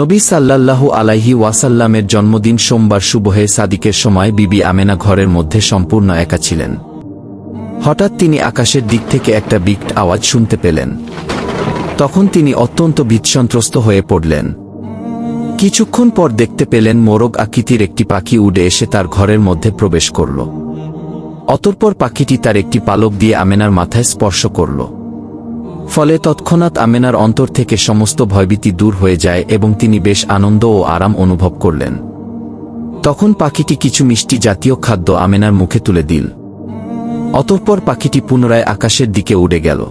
নবী সাল্লাল্লাহু আলাইহি ওয়াসাল্লামের জন্মদিন সোমবার শুভহে সাদিকের সময় বিবি আমেনা ঘরের মধ্যে সম্পূর্ণ একা ছিলেন। হঠাৎ তিনি আকাশের দিক থেকে একটা বিকট আওয়াজ শুনতে পেলেন। তখন তিনি অত্যন্ত বিচ্ছন্ত্রস্ত হয়ে পড়লেন। কিছুক্ষণ পর দেখতে পেলেন মোরগ আকৃতির একটি পাখি উড়ে এসে তার ঘরের মধ্যে প্রবেশ করল। অতঃপর পাখিটি তার একটি পালক দিয়ে আমেনার মাথায় স্পর্শ করল। ফলে তৎক্ষণাৎ আমেনার অন্তর থেকে সমস্ত ভয়ভীতি দূর হয়ে যায় এবং তিনি বেশ আনন্দ ও আরাম অনুভব করলেন। তখন পাখিটি কিছু মিষ্টি জাতীয় খাদ্য আমেনার মুখে তুলে দিল। অতঃপর পাখিটি পুনরায় আকাশের দিকে উড়ে গেল।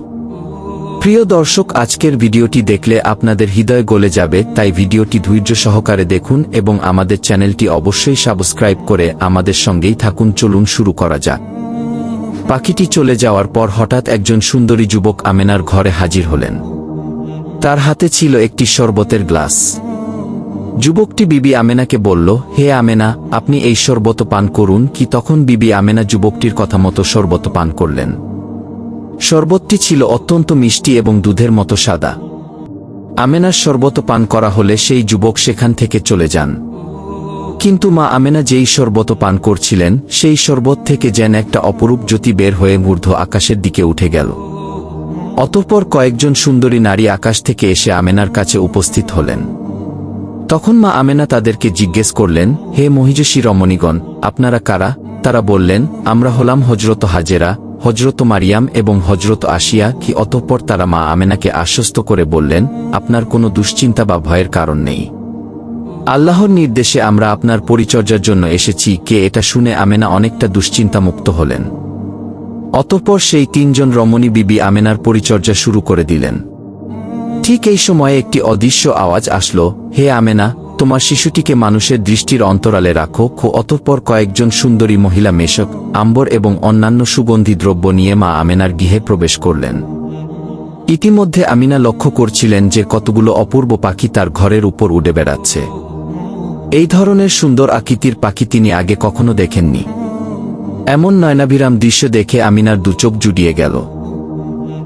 প্রিয় দর্শক, আজকের ভিডিওটি দেখলে আপনাদের হৃদয় গলে যাবে, তাই ভিডিওটি ধৈর্য সহকারে দেখুন এবং আমাদের চ্যানেলটি অবশ্যই সাবস্ক্রাইব করে আমাদের সঙ্গেই থাকুন। চলুন শুরু করা যাক। পাখিটি চলে যাওয়ার পর হঠাৎ একজন সুন্দরী যুবক আমেনার ঘরে হাজির হলেন। তার হাতে ছিল একটি শরবতের গ্লাস। যুবকটি বিবি আমেনাকে বলল, হে আমেনা, আপনি এই শরবত পান করুন। কি তখন বিবি আমেনা যুবকটির কথা মতো শরবত পান করলেন। শরবতটি ছিল অত্যন্ত মিষ্টি এবং দুধের মতো সাদা। আমেনার শরবত পান করা হলে সেই যুবক সেখান থেকে চলে যান। কিন্তু মা আমেনা যেই শরবত পান করছিলেন, সেই শরবত থেকে যেন একটা অপরূপ জ্যোতি বের হয়ে মূর্ধ আকাশের দিকে উঠে গেল। অতঃপর কয়েকজন সুন্দরী নারী আকাশ থেকে এসে আমেনার কাছে উপস্থিত হলেন। তখন মা আমেনা তাদেরকে জিজ্ঞেস করলেন, হে মহিষী রমণীগণ, আপনারা কারা? তারা বললেন, আমরা হলাম হজরত হাজেরা হজরত মারিয়াম এবং হজরত আসিয়া কি? অতঃপর তারা মা আমেনাকে আশ্বস্ত করে বললেন, আপনার কোনো দুশ্চিন্তা বা ভয়ের কারণ নেই। আল্লাহর নির্দেশে আমরা আপনার পরিচর্যার জন্য এসেছি, কে এটা শুনে আমেনা অনেকটা দুশ্চিন্তামুক্ত হলেন। অতঃপর সেই তিনজন রমণী বিবি আমেনার পরিচর্যা শুরু করে দিলেন। ঠিক এই সময়ে একটি অদৃশ্য আওয়াজ আসলো, হে আমেনা, তোমার শিশুটিকে মানুষের দৃষ্টির অন্তরালে রাখো, খো অতঃপর কয়েকজন সুন্দরী মহিলা মেশক, আম্বর এবং অন্যান্য সুগন্ধি দ্রব্য নিয়ে মা আমেনার গৃহে প্রবেশ করলেন। ইতিমধ্যে আমিনা লক্ষ্য করছিলেন যে কতগুলো অপূর্ব পাখি তার ঘরের উপর উড়ে বেড়াচ্ছে। এই ধরনের সুন্দর আকৃতির পাখি তিনি আগে কখনো দেখেননি। এমন নয়নাভিরাম দৃশ্য দেখে আমিনার দুচোখ জুড়িয়ে গেল।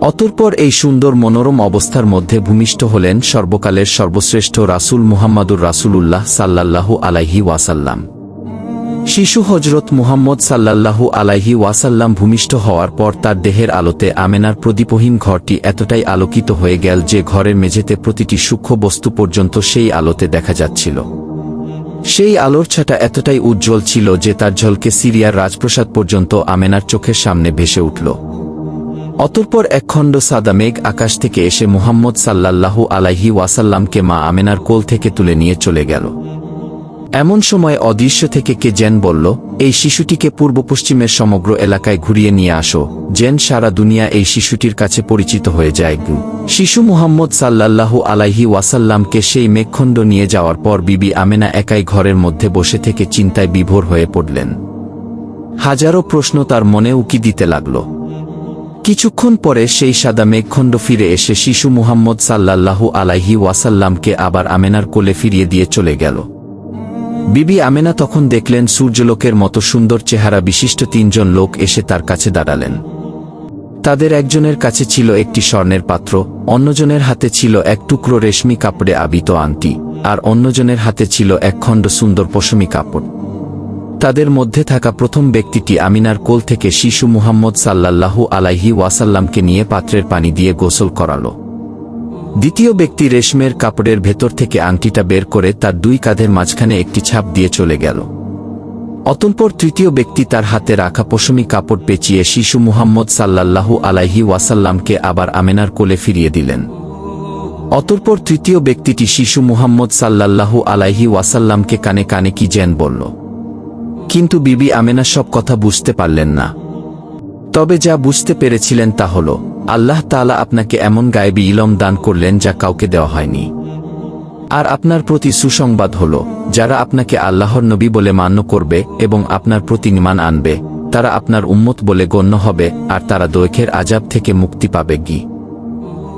অতঃপর এই সুন্দর মনোরম অবস্থার মধ্যে ভূমিষ্ঠ হলেন সর্বকালের সর্বশ্রেষ্ঠ রাসূল মুহাম্মাদুর রাসূলুল্লাহ সাল্লাল্লাহু আলাইহি ওয়াসাল্লাম। শিশু হজরত মুহাম্মদ সাল্লাল্লাহু আলাইহি ওয়াসাল্লাম ভূমিষ্ঠ হওয়ার পর তার দেহের আলোতে আমেনার প্রদীপহীন ঘরটি এতটাই আলোকিত হয়ে গেল যে ঘরের মেঝেতে প্রতিটি সূক্ষ্ম বস্তু পর্যন্ত সেই আলোতে দেখা যাচ্ছিল। সেই আলোর ছাটা এতটাই উজ্জ্বল ছিল যে তার ঝলকে সিরিয়ার রাজপ্রসাদ পর্যন্ত আমেনার চোখের সামনে ভেসে উঠল। অতঃপর একখণ্ড সাদা মেঘ আকাশ থেকে এসে মুহাম্মদ সাল্লাল্লাহু আলাইহি ওয়াসাল্লামকে মা আমেনার কোল থেকে তুলে নিয়ে চলে গেল। এমন সময় অদৃশ্য থেকে কে জেন বলল, এই শিশুটিকে পূর্ব পশ্চিমের সমগ্র এলাকায় ঘুরিয়ে নিয়ে আসো জেন সারা দুনিয়া এই শিশুটির কাছে পরিচিত হয়ে যায়। শিশু মুহাম্মদ সাল্লাল্লাহু আলাইহি ওয়াসাল্লামকে সেই মেঘখণ্ড নিয়ে যাওয়ার পর বিবি আমেনা একাই ঘরের মধ্যে বসে থেকে চিন্তায় বিভোর হয়ে পড়লেন। হাজারো প্রশ্ন তার মনে উকি দিতে লাগল। কিছুক্ষণ পরে সেই সাদা মেঘখণ্ড ফিরে এসে শিশু মুহাম্মদ সাল্লাল্লাহু আলাইহি ওয়াসাল্লামকে আবার আমেনার কোলে ফিরিয়ে দিয়ে চলে গেল। বিবি আমেনা তখন দেখলেন সূর্যলোকের মতো সুন্দর চেহারা বিশিষ্ট তিনজন লোক এসে তার কাছে দাঁড়ালেন। তাদের একজনের কাছে ছিল একটি স্বর্ণের পাত্র, অন্যজনের হাতে ছিল এক টুকরো রেশমি কাপড়ে আবিত আংটি, আর অন্যজনের হাতে ছিল একখণ্ড সুন্দর পশমি কাপড়। তাদের মধ্যে থাকা প্রথম ব্যক্তিটি আমিনার কোল থেকে শিশু মুহাম্মদ সাল্লাল্লাহু আলাইহি ওয়াসাল্লামকে নিয়ে পাত্রের পানি দিয়ে গোসল করালো। দ্বিতীয় ব্যক্তি রেশমের কাপড়ের ভেতর থেকে আংটিটা বের করে তার দুই কাঁধের মাঝখানে একটি ছাপ দিয়ে চলে গেল। অতঃপর তৃতীয় ব্যক্তি তার হাতে রাখা পশমি কাপড় পেঁচিয়ে শিশু মুহাম্মদ সাল্লাল্লাহু আলাইহি ওয়াসাল্লামকে আবার আমেনার কোলে ফিরিয়ে দিলেন। অতঃপর তৃতীয় ব্যক্তিটি শিশু মুহাম্মদ সাল্লাল্লাহু আলাইহি ওয়াসাল্লামকে কানে কানে কি জেন বলল। কিন্তু বিবি আমেনা সব কথা বুঝতে পারলেন না। তবে যা বুঝতে পেরেছিলেন তা হল আল্লাহ তাআলা আপনাকে এমন গায়েবী ইলম দান করলেন যা কাউকে দেওয়া হয়নি। আর আপনার প্রতি সুসংবাদ হল, যারা আপনাকে আল্লাহর নবী বলে মান্য করবে এবং আপনার প্রতি নিমান আনবে, তারা আপনার উম্মত বলে গণ্য হবে আর তারা দৈখের আজাব থেকে মুক্তি পাবে গি।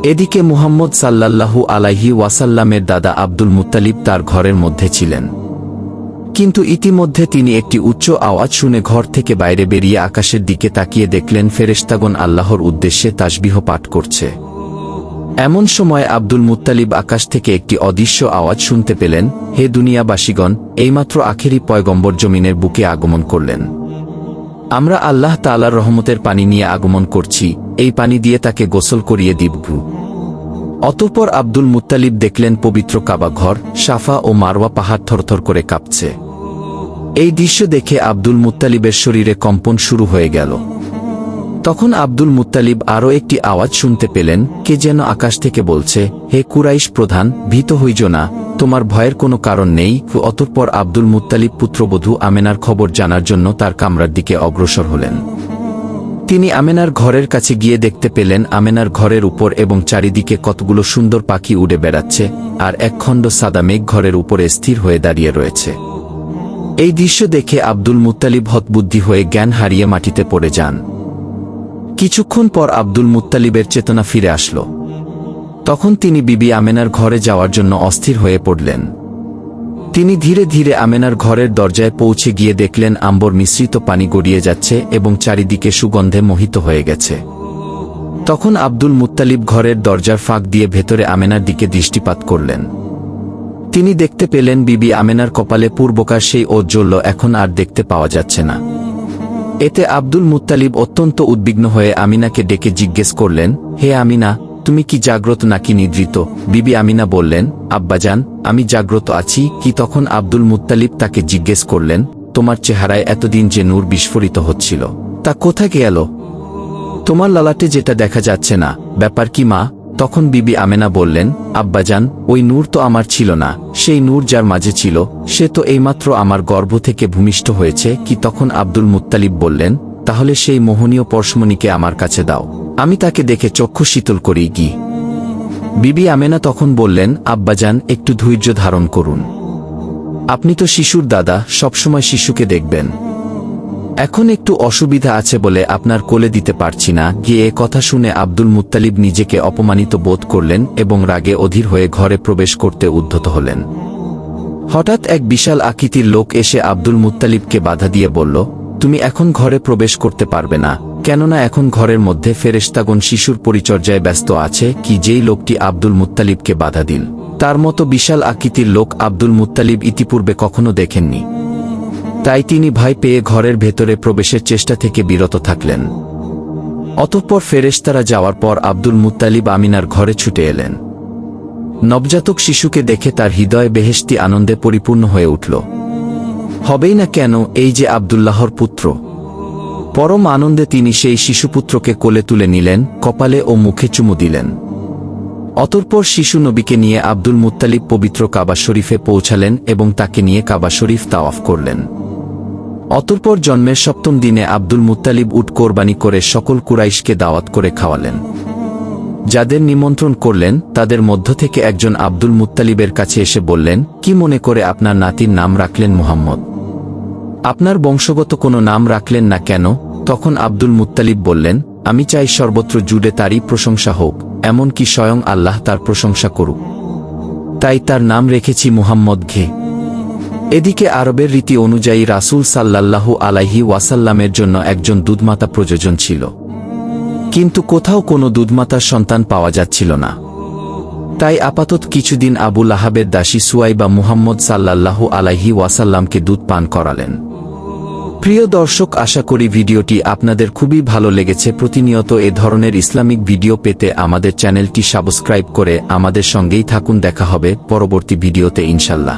এদিকে মুহাম্মদ সাল্লাল্লাহু আলাইহি ওয়াসাল্লামের দাদা আব্দুল মুতালিব তার ঘরের মধ্যে ছিলেন। কিন্তু ইতিমধ্যে তিনি একটি উচ্চ আওয়াজ শুনে ঘর থেকে বাইরে বেরিয়ে আকাশের দিকে তাকিয়ে দেখলেন ফেরেশতাগণ আল্লাহর উদ্দেশ্যে তাসবিহ পাঠ করছে। এমন সময় আব্দুল মুত্তালিব আকাশ থেকে একটি অদৃশ্য আওয়াজ শুনতে পেলেন, হে দুনিয়াবাসীগণ, এইমাত্র আখেরি পয়গম্বর জমিনের বুকে আগমন করলেন। আমরা আল্লাহ তাআলার রহমতের পানি নিয়ে আগমন করছি, এই পানি দিয়ে তাকে গোসল করিয়ে দিবগু অতঃপর আব্দুল মুত্তালিব দেখলেন পবিত্র কাবা ঘর সাফা ও মারওয়া পাহাড় থরথর করে কাঁপছে। এই দৃশ্য দেখে আব্দুল মুত্তালিবের শরীরে কম্পন শুরু হয়ে গেল। তখন আব্দুল মুত্তালিব আরও একটি আওয়াজ শুনতে পেলেন, কে যেন আকাশ থেকে বলছে, হে কুরাইশ প্রধান, ভীত হইজ না, তোমার ভয়ের কোনো কারণ নেই অতঃপর আব্দুল মুত্তালিব পুত্রবধূ আমেনার খবর জানার জন্য তার কামরার দিকে অগ্রসর হলেন। তিনি আমেনার ঘরের কাছে গিয়ে দেখতে পেলেন, আমেনার ঘরের উপর এবং চারিদিকে কতগুলো সুন্দর পাখি উড়ে বেড়াচ্ছে, আর একখণ্ড সাদা মেঘ ঘরের উপরে স্থির হয়ে দাঁড়িয়ে রয়েছে। এই দৃশ্য দেখে আব্দুল মুত্তালিব হতবুদ্ধি হয়ে জ্ঞান হারিয়ে মাটিতে পড়ে যান। কিছুক্ষণ পর আব্দুল মুত্তালিবের চেতনা ফিরে আসল। তখন তিনি বিবি আমেনার ঘরে যাওয়ার জন্য অস্থির হয়ে পড়লেন। তিনি ধীরে ধীরে আমেনার ঘরের দরজায় পৌঁছে গিয়ে দেখলেন আম্বর মিশ্রিত পানি গড়িয়ে যাচ্ছে এবং চারিদিকে সুগন্ধে মোহিত হয়ে গেছে। তখন আব্দুল মুত্তালিব ঘরের দরজার ফাঁক দিয়ে ভেতরে আমেনার দিকে দৃষ্টিপাত করলেন। তিনি দেখতে পেলেন বিবি আমেনার কপালে পূর্বকার সেই ঔজ্জ্বল্য এখন আর দেখতে পাওয়া যাচ্ছে না। এতে আব্দুল মুত্তালিব অত্যন্ত উদ্বিগ্ন হয়ে আমিনাকে ডেকে জিজ্ঞেস করলেন, হে আমিনা, তুমি কি জাগ্রত নাকি নিদ্রিত? বিবি আমিনা বললেন, আব্বাজান, আমি জাগ্রত আছি। কি তখন আব্দুল মুত্তালিব তাকে জিজ্ঞেস করলেন, তোমার চেহারায় এতদিন যে নূর বিস্ফোরিত হচ্ছিল, তা কোথায় গেল? তোমার লালাটে যেটা দেখা যাচ্ছে না, ব্যাপার কি মা? তখন বিবি আমেনা বললেন আব্বাজান ওই নূর তো আমার ছিল না, সেই নূর যার মাঝে ছিল, সে তো এইমাত্র আমার গর্ভ থেকে ভূমিষ্ঠ হয়েছে, কি তখন আব্দুল মুত্তালিব বললেন, তাহলে সেই মোহনীয় পরশমণিকে আমার কাছে দাও, আমি তাকে দেখে চক্ষু শীতল করি গি। বিবি আমেনা তখন বললেন আব্বাজান একটু ধৈর্য ধারণ করুন। আপনি তো শিশুর দাদা, সবসময় শিশুকে দেখবেন। এখন একটু অসুবিধা আছে বলে আপনার কোলে দিতে পারছি না। গিয়ে কথা শুনে আব্দুল মুত্তালিব নিজেকে অপমানিত বোধ করলেন এবং রাগে অধীর হয়ে ঘরে প্রবেশ করতে উদ্ধত হলেন। হঠাৎ এক বিশাল আকৃতির লোক এসে আব্দুল মুত্তালিবকে বাধা দিয়ে বলল, তুমি এখন ঘরে প্রবেশ করতে পারবে না। কেননা এখন ঘরের মধ্যে ফেরেশতাগণ শিশুর পরিচর্যায় ব্যস্ত আছে, কি যেই লোকটি আব্দুল মুত্তালিবকে বাধা দিল তার মতো বিশাল আকৃতির লোক আব্দুল মুত্তালিব ইতিপূর্বে কখনো দেখেননি। তাই তিনি ভাই পেয়ে ঘরের ভেতরে প্রবেশের চেষ্টা থেকে বিরত থাকলেন। অতঃপর ফেরেশতারা যাওয়ার পর আব্দুল মুত্তালিব আমিনার ঘরে ছুটে এলেন। নবজাতক শিশুকে দেখে তার হৃদয় বেহেশতি আনন্দে পরিপূর্ণ হয়ে উঠল। হবেই না কেন এই যে আবদুল্লাহর পুত্র। পরম আনন্দে তিনি সেই শিশুপুত্রকে কোলে তুলে নিলেন, কপালে ও মুখে চুমু দিলেন। অতঃপর শিশু নবীকে নিয়ে আব্দুল মুত্তালিব পবিত্র কাবা শরীফে পৌঁছালেন এবং তাকে নিয়ে কাবা শরীফ তাওয়াফ করলেন। অতঃপর জন্মের সপ্তম দিনে আব্দুল মুতালিব উট কোরবানি করে সকল কুরাইশকে দাওয়াত করে খাওয়ালেন। যাদের নিমন্ত্রণ করলেন, তাদের মধ্য থেকে একজন আব্দুল মুত্তালিবের কাছে এসে বললেন, কি মনে করে আপনার নাতির নাম রাখলেন মুহাম্মদ? আপনার বংশগত কোনো নাম রাখলেন না কেন? তখন আব্দুল মুত্তালিব বললেন, আমি চাই সর্বত্র জুড়ে তারই প্রশংসা হোক এমন কি স্বয়ং আল্লাহ তার প্রশংসা করুক। তাই তার নাম রেখেছি মুহাম্মদ ঘে। এদিকে আরবের রীতি অনুযায়ী রাসূল সাল্লাল্লাহু আলাইহি ওয়াসাল্লামের জন্য একজন দুধমাতা প্রয়োজন ছিল। কিন্তু কোথাও কোনো দুধমাতার সন্তান পাওয়া যাচ্ছিল না। তাই আপাতত কিছুদিন আবুল আহাবের দাসী সুয়াইবা মুহাম্মদ সাল্লাল্লাহু আলাইহি ওয়াসাল্লামকে দুধ পান করালেন। প্রিয় দর্শক, আশা করি ভিডিওটি আপনাদের খুবই ভালো লেগেছে। প্রতিনিয়ত এ ধরনের ইসলামিক ভিডিও পেতে আমাদের চ্যানেলটি সাবস্ক্রাইব করে আমাদের সঙ্গেই থাকুন। দেখা হবে পরবর্তী ভিডিওতে ইনশাল্লাহ